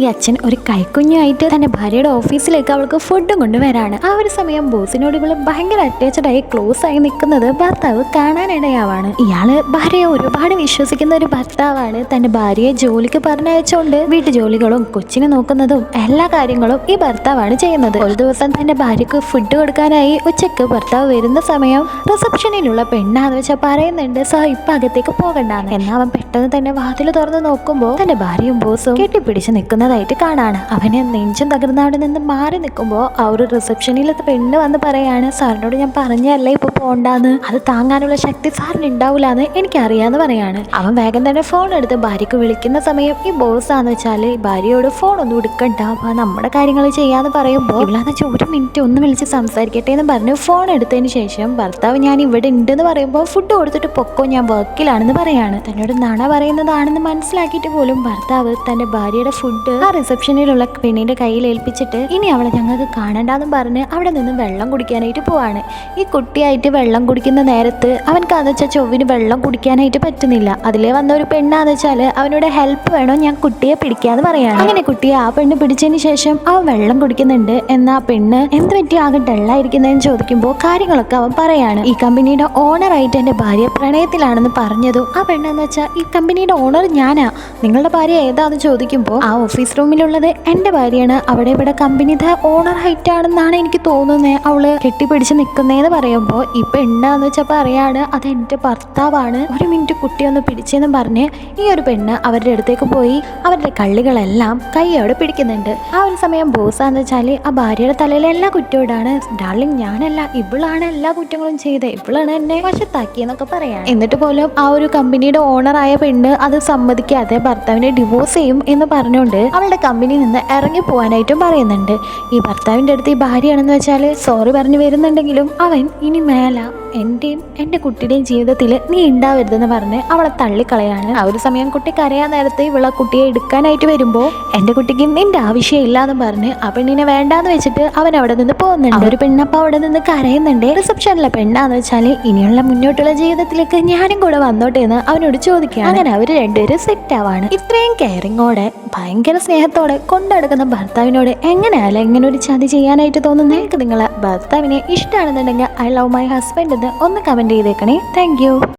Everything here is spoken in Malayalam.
ഈ അച്ഛൻ ഒരു കൈക്കുഞ്ഞായിട്ട് തന്റെ ഭാര്യയുടെ ഓഫീസിലേക്ക് അവൾക്ക് ഫുഡും കൊണ്ടുവരാണ്. ആ ഒരു സമയം ബോസിനോട് ഇവൾ ഭയങ്കര അറ്റാച്ചഡായി ക്ലോസ് ആയി നിൽക്കുന്നത് ഭർത്താവ് കാണാനിടയാവാണ്. ഇയാൾ ഭാര്യയെ ഒരുപാട് വിശ്വസിക്കുന്ന ഒരു ഭർത്താവാണ്. തന്റെ ഭാര്യയെ ജോലിക്ക് പറഞ്ഞയച്ചുകൊണ്ട് വീട്ടു ജോലികളും കൊച്ചിനെ നോക്കുന്നതും എല്ലാ കാര്യങ്ങളും ഈ ഭർത്താവാണ് ചെയ്യുന്നത്. ഒരു ദിവസം തന്റെ ഭാര്യക്ക് ഫുഡ് കൊടുക്കാനായി ഉച്ചയ്ക്ക് ഭർത്താവ് വരുന്ന സമയം റിസപ്ഷനിലുള്ള പെണ്ണാന്ന് വെച്ചാൽ പറയുന്നുണ്ട് സോ ഇപ്പൊ അകത്തേക്ക് പോകണ്ടാന്ന്. എന്നാൽ അവൻ പെട്ടെന്ന് തന്നെ വാതിൽ തുറന്ന് നോക്കുമ്പോൾ തന്റെ ഭാര്യയും ബോസും കെട്ടിപ്പിടിച്ച് നിൽക്കുന്നതായിട്ട് കാണാണ്. അവന് നെഞ്ചും തകർന്ന് അവിടെ നിന്ന് മാറി നിൽക്കുമ്പോൾ ആ ഒരു റിസപ്ഷനിലത്തെ പെണ്ണ് വന്ന് പറയാണ് സാറിനോട് ഞാൻ പറഞ്ഞല്ലേ ഇപ്പോൾ പോണ്ടാന്ന്? അത് താങ്ങാനുള്ള ശക്തി സാറിന് ഉണ്ടാവില്ല എന്ന് എനിക്കറിയാന്ന് പറയാണ്. അവൻ വേഗം തന്നെ ഫോൺ എടുത്ത് ഭാര്യക്ക് വിളിക്കുന്ന സമയം ഈ ബോസ് ആന്ന് വെച്ചാൽ ഈ ഭാര്യയോട് ഫോൺ ഒന്നും എടുക്കണ്ട. അപ്പോൾ നമ്മുടെ കാര്യങ്ങൾ ചെയ്യാന്ന് പറയുമ്പോൾ ഇവളാന്ന് വെച്ചാൽ ഒരു മിനിറ്റ് ഒന്ന് വിളിച്ച് സംസാരിക്കട്ടെ എന്ന് പറഞ്ഞ് ഫോൺ എടുത്തതിന് ശേഷം ഭർത്താവ് ഞാൻ ഇവിടെ ഉണ്ടെന്ന് പറയുമ്പോൾ ഫുഡ് കൊടുത്തിട്ട് പൊക്കോ ഞാൻ വർക്കിലാണെന്ന് പറയാണ്. തന്നോട് നണ പറയുന്നതാണെന്ന് മനസ്സിലാക്കിയിട്ട് പോലും ഭർത്താവ് തന്റെ ഭാര്യയുടെ ഫുഡ് ആ റിസപ്ഷനിലുള്ള പെണ്ണിന്റെ കയ്യിൽ ഏൽപ്പിച്ചിട്ട് ഇനി അവളെ ഞങ്ങൾക്ക് കാണണ്ടെന്ന് പറഞ്ഞ് അവിടെ നിന്ന് വെള്ളം കുടിക്കാനായിട്ട് പോവാണ്. ഈ കുട്ടിയായിട്ട് വെള്ളം കുടിക്കുന്ന നേരത്ത് അവൻ വെച്ചാൽ ചൊവ്വിന് വെള്ളം കുടിക്കാനായിട്ട് പറ്റുന്നില്ല. അതിലെ വന്ന ഒരു പെണ്ണാന്ന് വെച്ചാൽ അവനോട് ഹെൽപ്പ് വേണോ? ഞാൻ കുട്ടിയെ പിടിക്കാന്ന് പറയാണ്. അങ്ങനെ കുട്ടിയെ ആ പെണ്ണ് പിടിച്ചതിന് ശേഷം അവൻ വെള്ളം കുടിക്കുന്നുണ്ട്. എന്നാ ആ പെണ്ണ് എന്ത് പറ്റി? ആകെ ഡള്ളായിരിക്കുന്നതെന്ന് ചോദിക്കുമ്പോൾ കാര്യങ്ങളൊക്കെ അവൻ പറയാണ്. ഈ കമ്പനിയുടെ ഓണറായിട്ട് എന്റെ ഭാര്യ പ്രണയത്തിലാണെന്ന് പറഞ്ഞതും ആ പെണ്ണെന്ന് വെച്ചാൽ ഈ കമ്പനിയുടെ ഓണർ ഞാനാ. നിങ്ങളുടെ ഭാര്യ ഏതാന്ന് ചോദിക്കുമ്പോൾ ആ ഓഫീസ് റൂമിലുള്ളത് എന്റെ ഭാര്യയാണ്. അവിടെ ഇവിടെ കമ്പനിയുടെ ഓണർ ഹൈറ്റ് ആണെന്നാണ് എനിക്ക് തോന്നുന്നത് അവൾ കെട്ടിപ്പിടിച്ച് നിൽക്കുന്നതെന്ന് പറയുമ്പോൾ ഈ എന്താന്ന് വെച്ചാൽ പറയാണ് അത് എന്റെ ഭർത്താവാണ്. ഒരു മിനിറ്റ് കുട്ടിയൊന്ന് പിടിച്ചെന്ന് പറഞ്ഞ് ഈ ഒരു പെണ്ണ് അവരുടെ അടുത്തേക്ക് പോയി. അവരുടെ കള്ളികളെല്ലാം കൈയോടെ പിടിക്കുന്നുണ്ട്. ആ ഒരു സമയം ബോസാന്ന് വെച്ചാൽ ആ ഭാര്യയുടെ തലയിൽ എല്ലാ കുറ്റോടാണ് ഡാർലിംഗ് ഞാനല്ല. ഇവളാണ് എല്ലാ കുറ്റങ്ങളും ചെയ്തത് ഇവളാണ് എന്നെ വശത്താക്കിയെന്നൊക്കെ പറയാം. എന്നിട്ട് പോലും ആ ഒരു കമ്പനിയുടെ ഓണറായ പെണ്ണ് അത് സമ്മതിക്കാതെ ഭർത്താവിനെ ഡിവോഴ്സ് ചെയ്യും എന്ന് പറഞ്ഞുകൊണ്ട് അവളുടെ കമ്പനിയിൽ നിന്ന് ഇറങ്ങി പോകാനായിട്ടും പറയുന്നുണ്ട്. ഈ ഭർത്താവിന്റെ അടുത്ത് ഈ ഭാര്യയാണെന്ന് വെച്ചാൽ സോറി പറഞ്ഞു വരുന്നുണ്ടെങ്കിലും അവൻ ഇനി മേല എന്റെയും എന്റെ കുട്ടിയുടെയും ജീവിതത്തിൽ നീ ഉണ്ടാവരുതെന്ന് പറഞ്ഞ് അവളെ തള്ളിക്കളയാണ്. ആ ഒരു സമയം കുട്ടി കരയാൻ നേരത്തെ ഇവളെ കുട്ടിയെ എടുക്കാനായിട്ട് വരുമ്പോൾ എന്റെ കുട്ടിക്ക് നിന്റെ ആവശ്യമില്ല എന്ന് പറഞ്ഞ് ആ പെണ്ണിനെ വേണ്ടാന്ന് വെച്ചിട്ട് അവൻ അവിടെ നിന്ന് പോകുന്നുണ്ട്. ഒരു പെണ്ണപ്പ അവിടെ നിന്ന് കരയുന്നുണ്ട്. റിസപ്ഷനിലെ പെണ്ണാന്ന് വെച്ചാൽ ഇനിയുള്ള മുന്നോട്ടുള്ള ജീവിതത്തിലേക്ക് ഞാനും കൂടെ വന്നോട്ടെ എന്ന് അവനോട് ചോദിക്കുക അങ്ങനെ അവർ രണ്ടുപേരും സെറ്റ് ആവാണ്. ഇത്രയും കെയറിങ്ങോടെ ഭയങ്കര സ്നേഹത്തോടെ കൊണ്ടെടുക്കുന്ന ഭർത്താവിനോട് എങ്ങനെയാലും ഇങ്ങനെ ഒരു ചതി ചെയ്യാനായിട്ട് തോന്നുന്നു? നിങ്ങൾക്ക് നിങ്ങളെ ഭർത്താവിനെ ഇഷ്ടമാണെന്നുണ്ടെങ്കിൽ ഐ ലവ് മൈ ഹസ്ബൻഡ് എന്ന് ഒന്ന് കമന്റ് ചെയ്തേക്കണേ. താങ്ക്